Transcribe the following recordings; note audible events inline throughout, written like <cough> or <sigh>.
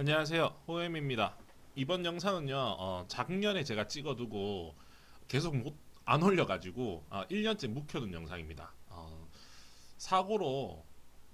안녕하세요. 호엠입니다. 이번 영상은요 어, 작년에 제가 찍어두고 계속 못, 안 올려가지고 아, 1년째 묵혀둔 영상입니다. 어, 사고로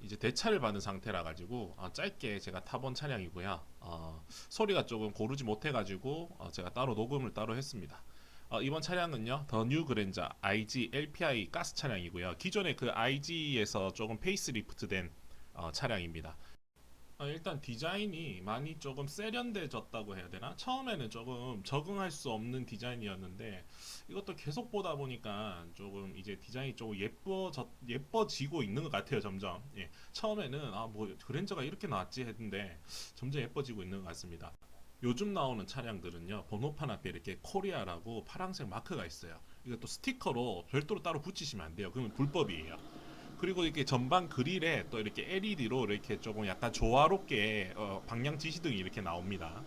이제 대차를 받은 상태라 가지고 어, 짧게 제가 타본 차량이고요. 어, 소리가 조금 고르지 못해가지고 어, 제가 따로 녹음을 따로 했습니다. 어, 이번 차량은요 더 뉴 그랜저 IG LPI 가스 차량이고요. 기존의 그 IG에서 조금 페이스리프트된 어, 차량입니다 어, 일단 디자인이 많이 조금 세련돼졌다고 해야 되나? 처음에는 조금 적응할 수 없는 디자인이었는데 이것도 계속 보다 보니까 조금 이제 디자인이 조금 예뻐져 예뻐지고 있는 것 같아요 점점. 예. 처음에는 아 뭐 그랜저가 이렇게 나왔지 했는데 점점 예뻐지고 있는 것 같습니다. 요즘 나오는 차량들은요 번호판 앞에 이렇게 코리아라고 파란색 마크가 있어요. 이것도 스티커로 별도로 따로 붙이시면 안 돼요. 그러면 불법이에요. 그리고 이렇게 전방 그릴에 또 이렇게 LED로 이렇게 조금 약간 조화롭게 어, 방향 지시등이 이렇게 나옵니다.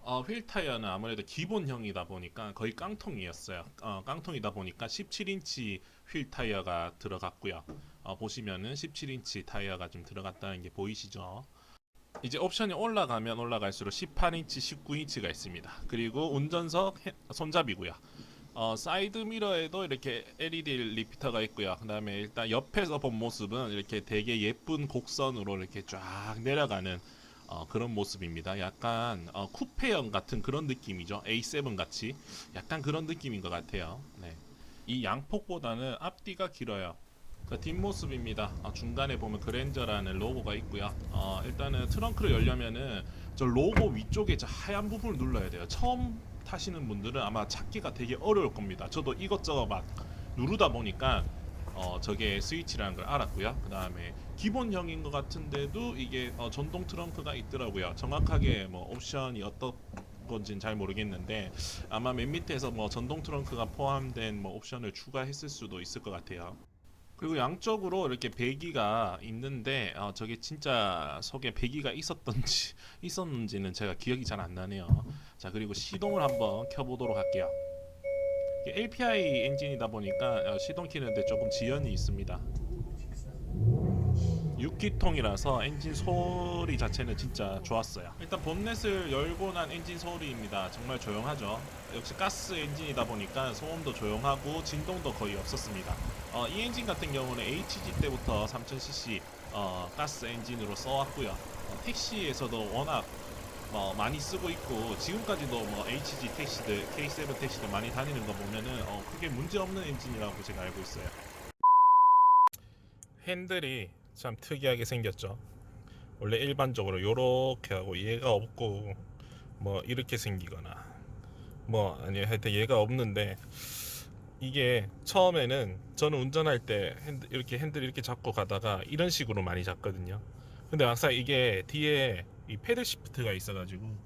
어, 휠 타이어는 아무래도 기본형이다 보니까 거의 깡통이었어요. 어, 깡통이다 보니까 17인치 휠 타이어가 들어갔고요. 어, 보시면은 17인치 타이어가 좀 들어갔다는 게 보이시죠? 이제 옵션이 올라가면 올라갈수록 18인치, 19인치가 있습니다. 그리고 운전석 해- 손잡이고요. 어, 사이드 미러에도 이렇게 LED 리피터가 있고요. 그 다음에 일단 옆에서 본 모습은 이렇게 되게 예쁜 곡선으로 이렇게 쫙 내려가는 어, 그런 모습입니다. 약간 어, 쿠페형 같은 그런 느낌이죠. A7 같이 약간 그런 느낌인 것 같아요. 네. 이 양폭보다는 앞뒤가 길어요. 자, 뒷모습입니다. 어, 중간에 보면 그랜저라는 로고가 있고요. 어, 일단은 트렁크를 열려면은 저 로고 위쪽에 저 하얀 부분을 눌러야 돼요. 처음 타시는 분들은 아마 찾기가 되게 어려울 겁니다. 저도 이것저것 막 누르다 보니까 어, 저게 스위치라는 걸 알았고요. 그 다음에 기본형인 것 같은데도 이게 어, 전동 트렁크가 있더라고요. 정확하게 뭐 옵션이 어떤 건지는 잘 모르겠는데 아마 맨 밑에서 뭐 전동 트렁크가 포함된 뭐 옵션을 추가했을 수도 있을 것 같아요. 그리고 양쪽으로 이렇게 배기가 있는데 어, 저게 진짜 속에 배기가 있었던지 <laughs> 있었는지는 제가 기억이 잘 안 나네요. 자 그리고 시동을 한번 켜보도록 할게요. LPI 엔진이다 보니까 어, 시동 키는데 조금 지연이 있습니다. 6기통이라서 엔진 소리 자체는 진짜 좋았어요. 일단 본넷을 열고 난 엔진 소리입니다. 정말 조용하죠. 역시 가스 엔진이다 보니까 소음도 조용하고 진동도 거의 없었습니다. 어, 이 엔진 같은 경우는 HG 때부터 3000cc 어, 가스 엔진으로 써왔고요. 어, 택시에서도 워낙 뭐 많이 쓰고 있고 지금까지도 뭐 HG 택시들, K7 택시들 많이 다니는 거 보면은 어, 크게 문제 없는 엔진이라고 제가 알고 있어요. 핸들이 참 특이하게 생겼죠. 원래 일반적으로 이렇게 하고 얘가 없고 뭐 이렇게 생기거나 뭐 아니 하여튼 얘가 없는데 이게 처음에는 저는 운전할 때 핸드, 이렇게 핸들 이렇게 잡고 가다가 이런 식으로 많이 잡거든요. 근데 막상 이게 뒤에 이 패들 시프트가 있어가지고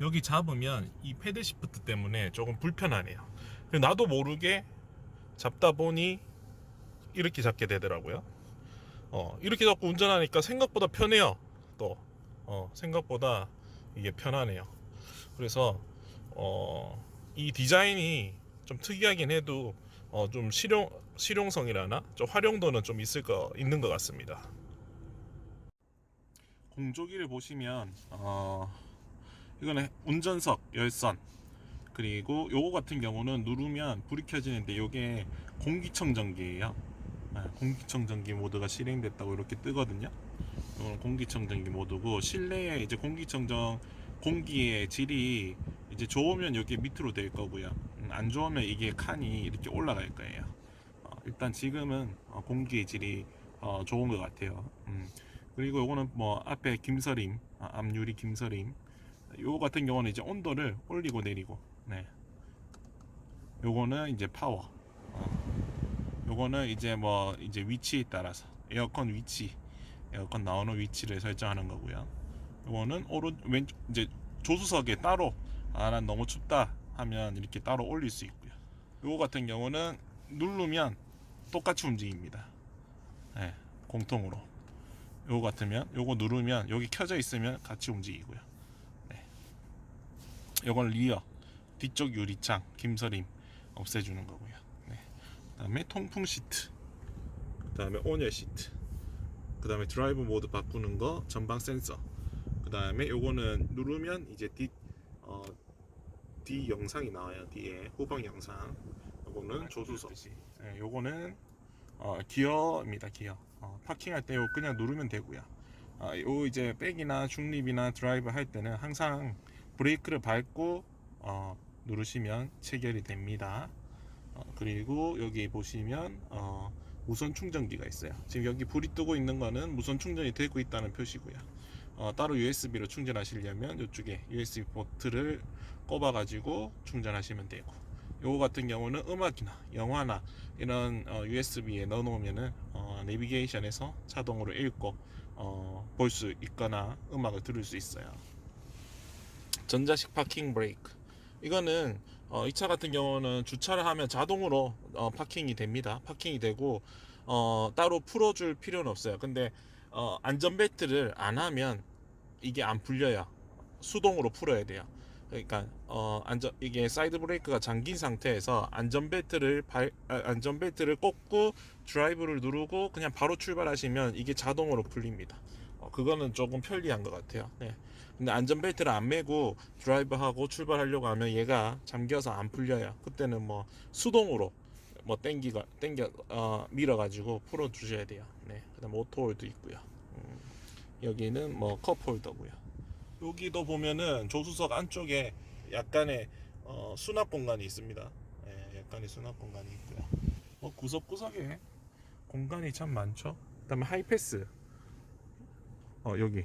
여기 잡으면 이 패들 시프트 때문에 조금 불편하네요. 나도 모르게 잡다 보니 이렇게 잡게 되더라고요. 어, 이렇게 잡고 운전하니까 생각보다 편해요. 또 어, 생각보다 이게 편하네요. 그래서 어, 이 디자인이 좀 특이하긴 해도 어, 좀 실용 실용성이라나 좀 활용도는 좀 있을 거 있는 것 같습니다. 공조기를 보시면 어, 이거는 운전석 열선 그리고 요거 같은 경우는 누르면 불이 켜지는데 요게 공기청정기예요. 네, 공기청정기 모드가 실행됐다고 이렇게 뜨거든요. 이건 공기청정기 모드고 실내에 이제 공기청정 공기의 질이 이제 좋으면 여기 밑으로 될 거고요. 음, 안 좋으면 이게 칸이 이렇게 올라갈 거예요. 어, 일단 지금은 어, 공기의 질이 어, 좋은 것 같아요. 음, 그리고 요거는 뭐 앞에 김서림, 아, 앞유리 김서림. 요거 같은 경우는 이제 온도를 올리고 내리고. 네. 요거는 이제 파워. 어. 요거는 이제 뭐 이제 위치에 따라서 에어컨 위치, 에어컨 나오는 위치를 설정하는 거고요. 요거는 오른 왼 이제 조수석에 따로 아 난 너무 춥다 하면 이렇게 따로 올릴 수 있고요. 요거 같은 경우는 누르면 똑같이 움직입니다. 네, 공통으로. 요거 같으면 요거 누르면 여기 켜져 있으면 같이 움직이고요. 네. 요건 리어 뒤쪽 유리창 김서림 없애주는 거고요. 네. 그다음에 통풍 시트. 그다음에 온열 시트. 그다음에 드라이브 모드 바꾸는 거 전방 센서. 그다음에 요거는 누르면 이제 뒤 어, 뒤 영상이 나와요. 뒤에 후방 영상. 요거는 조수석. 네, 요거는 어, 기어입니다. 기어. 어, 파킹할 때요 그냥 누르면 되고요. 아, 요 이제 백이나 중립이나 드라이브 할 때는 항상 브레이크를 밟고 어, 누르시면 체결이 됩니다. 어, 그리고 여기 보시면 어, 무선 충전기가 있어요. 지금 여기 불이 뜨고 있는 거는 무선 충전이 되고 있다는 표시고요. 어, 따로 USB로 충전하시려면 이쪽에 USB 포트를 꼽아 가지고 충전하시면 되고 요거 같은 경우는 음악이나 영화나 이런 어, USB에 넣어 놓으면은 어, 내비게이션에서 자동으로 읽고 어, 볼 수 있거나 음악을 들을 수 있어요. 전자식 파킹 브레이크. 이거는 어, 이 차 같은 경우는 주차를 하면 자동으로 어, 파킹이 됩니다. 파킹이 되고 어, 따로 풀어줄 필요는 없어요. 근데 어, 안전벨트를 안 하면 이게 안 풀려요. 수동으로 풀어야 돼요. 그러니까 어, 안전 이게 사이드 브레이크가 잠긴 상태에서 안전 벨트를 발 아, 안전 벨트를 꽂고 드라이브를 누르고 그냥 바로 출발하시면 이게 자동으로 풀립니다. 어, 그거는 조금 편리한 것 같아요. 네. 근데 안전 벨트를 안 매고 드라이브하고 출발하려고 하면 얘가 잠겨서 안 풀려요. 그때는 뭐 수동으로 뭐 땡기가 땡겨 어, 밀어가지고 풀어 주셔야 돼요. 네. 그다음 오토홀도 있고요. 음, 여기는 뭐 컵홀더고요. 여기도 보면은 조수석 안쪽에 약간의 어, 수납 공간이 있습니다. 예, 약간의 수납 공간이 있고요. 뭐 구석구석에 공간이 참 많죠. 그다음에 하이패스. 어 여기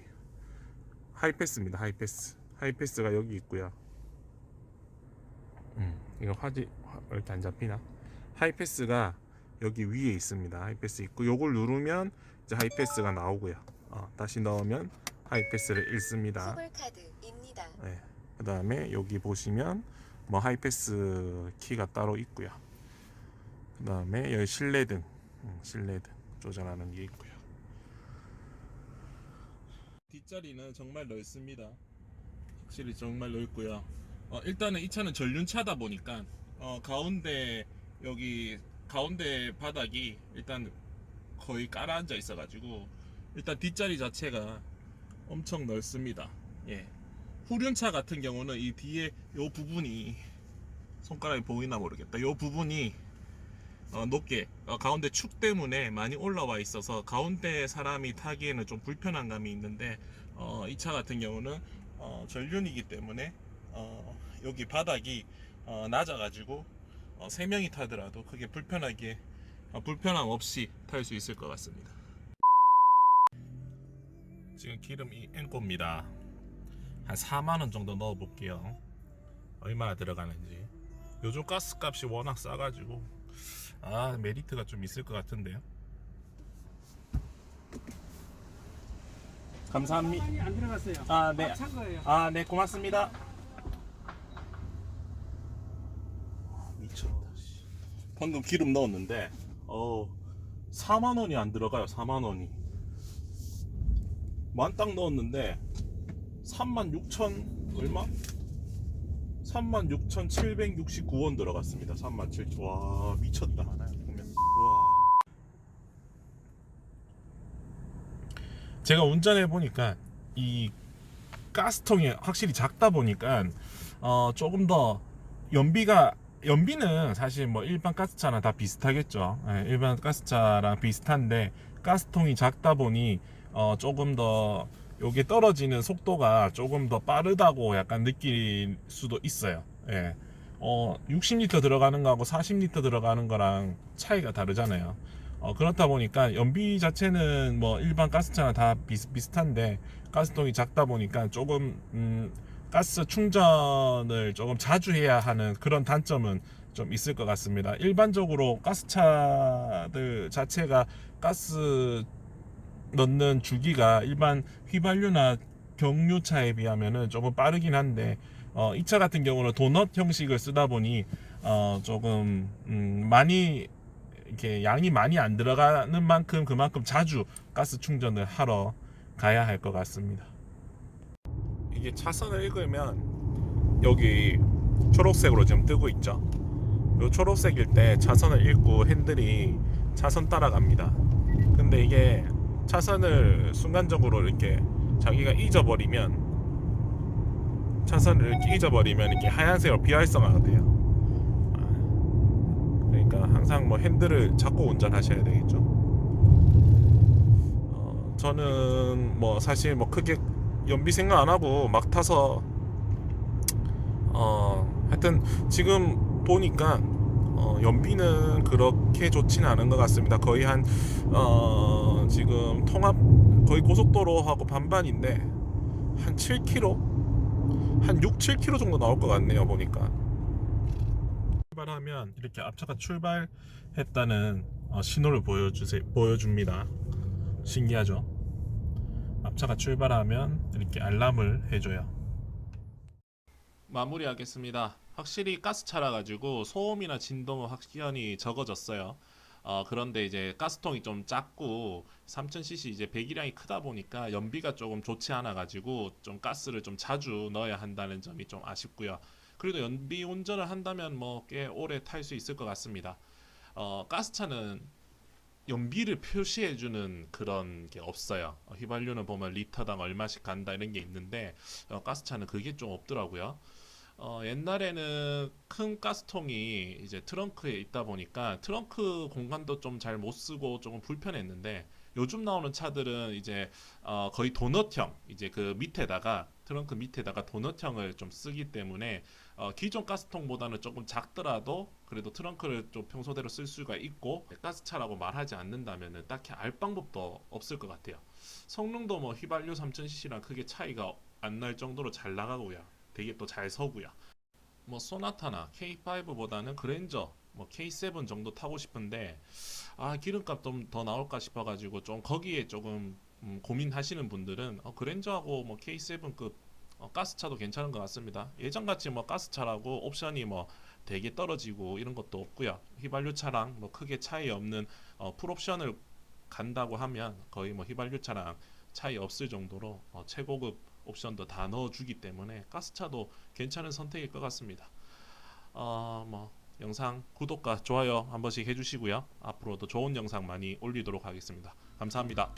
하이패스입니다. 하이패스. 하이패스가 여기 있고요. 음, 이거 화질 이렇게 안 잡히나? 하이패스가 여기 위에 있습니다. 하이패스 있고 요걸 누르면 이제 하이패스가 나오고요. 어, 다시 넣으면 하이패스를 읽습니다. 소불카드입니다. 네. 그 다음에 여기 보시면 뭐 하이패스 키가 따로 있고요. 그 다음에 여기 실내등, 음, 실내등 조절하는 게 있고요. 뒷자리는 정말 넓습니다. 확실히 정말 넓고요. 어, 일단은 이 차는 전륜차다 보니까 어, 가운데 여기 가운데 바닥이 일단 거의 깔아앉아 있어가지고 일단 뒷자리 자체가 엄청 넓습니다. 예. 후륜차 같은 경우는 이 뒤에 요 부분이 손가락이 보이나 모르겠다. 요 부분이 어, 높게 어, 가운데 축 때문에 많이 올라와 있어서 가운데 사람이 타기에는 좀 불편한 감이 있는데 어, 이 차 같은 경우는 어, 전륜이기 때문에 어, 여기 바닥이 어, 낮아가지고 어, 세 명이 타더라도 크게 불편하게 어, 불편함 없이 탈 수 있을 것 같습니다. 지금 기름이 엔코입니다. 한 4만 원 정도 넣어 볼게요. 얼마나 들어가는지. 요즘 가스 값이 워낙 싸가지고 아 메리트가 좀 있을 것 같은데요. 감사합니다. 안 들어갔어요. 아 네. 아, 찬 거예요. 아 네 고맙습니다. 미쳤다. 씨. 방금 기름 넣었는데 어 4만 원이 안 들어가요. 4만 원이. 만땅 넣었는데 3만 6천 얼마? 3만 6,769원 들어갔습니다. 3만 7천. 와 미쳤다. 보면. 와. 제가 운전해 보니까 이 가스통이 확실히 작다 보니까 어 조금 더 연비가 연비는 사실 뭐 일반 가스차나 다 비슷하겠죠. 예, 일반 가스차랑 비슷한데 가스통이 작다 보니 어 조금 더 요게 떨어지는 속도가 조금 더 빠르다고 약간 느낄 수도 있어요. 예. 어 60리터 들어가는 거하고 40리터 들어가는 거랑 차이가 다르잖아요. 어, 그렇다 보니까 연비 자체는 뭐 일반 가스차나 다 비슷비슷한데 가스통이 작다 보니까 조금 음, 가스 충전을 조금 자주 해야 하는 그런 단점은 좀 있을 것 같습니다. 일반적으로 가스차들 자체가 가스 넣는 주기가 일반 휘발유나 경유차에 비하면은 조금 빠르긴 한데 어, 이 차 같은 경우는 도넛 형식을 쓰다 보니 어, 조금 음, 많이 이렇게 양이 많이 안 들어가는 만큼 그만큼 자주 가스 충전을 하러 가야 할 것 같습니다. 이게 차선을 읽으면 여기 초록색으로 지금 뜨고 있죠. 요 초록색일 때 차선을 읽고 핸들이 차선 따라갑니다. 근데 이게 차선을 순간적으로 이렇게 자기가 잊어버리면 차선을 이렇게 잊어버리면 이렇게 하얀색으로 비활성화가 돼요. 아, 그러니까 항상 뭐 핸들을 잡고 운전하셔야 되겠죠. 어, 저는 뭐 사실 뭐 크게 연비 생각 안 하고 막 타서 어 하여튼 지금 보니까 어, 연비는 그렇게 좋지는 않은 것 같습니다. 거의 한 어, 지금 통합 거의 고속도로하고 반반인데 한 7km, 한 6, 7km 정도 나올 것 같네요. 보니까 출발하면 이렇게 앞차가 출발했다는 어, 신호를 보여주세 보여줍니다. 신기하죠? 앞차가 출발하면 이렇게 알람을 해줘요. 마무리하겠습니다. 확실히 가스차라 가지고 소음이나 진동은 확연히 적어졌어요. 어, 그런데 이제 가스통이 좀 작고 3000cc 이제 배기량이 크다 보니까 연비가 조금 좋지 않아 가지고 좀 가스를 좀 자주 넣어야 한다는 점이 좀 아쉽고요. 그래도 연비 운전을 한다면 뭐 꽤 오래 탈 수 있을 것 같습니다. 어, 가스차는 연비를 표시해주는 그런 게 없어요. 어, 휘발유는 보면 리터당 얼마씩 간다 이런 게 있는데 어, 가스차는 그게 좀 없더라고요. 어, 옛날에는 큰 가스통이 이제 트렁크에 있다 보니까 트렁크 공간도 좀 잘 못 쓰고 조금 불편했는데 요즘 나오는 차들은 이제 어, 거의 도넛형 이제 그 밑에다가 트렁크 밑에다가 도넛형을 좀 쓰기 때문에 어, 기존 가스통보다는 조금 작더라도 그래도 트렁크를 좀 평소대로 쓸 수가 있고 가스차라고 말하지 않는다면은 딱히 알 방법도 없을 것 같아요. 성능도 뭐 휘발유 3000cc랑 크게 차이가 안 날 정도로 잘 나가고요. 되게 또 잘 서고요. 뭐 소나타나 K5보다는 그랜저, 뭐 K7 정도 타고 싶은데 아 기름값 좀 더 나올까 싶어가지고 좀 거기에 조금 음, 고민하시는 분들은 어, 그랜저하고 뭐 K7급 어, 가스차도 괜찮은 것 같습니다. 예전같이 뭐 가스차라고 옵션이 뭐 되게 떨어지고 이런 것도 없고요. 휘발유 차랑 뭐 크게 차이 없는 어, 풀옵션을 간다고 하면 거의 뭐 휘발유 차랑 차이 없을 정도로 어, 최고급 옵션도 다 넣어주기 때문에 가스차도 괜찮은 선택일 것 같습니다. 어, 뭐 영상 구독과 좋아요 한 번씩 해주시고요. 앞으로도 좋은 영상 많이 올리도록 하겠습니다. 감사합니다.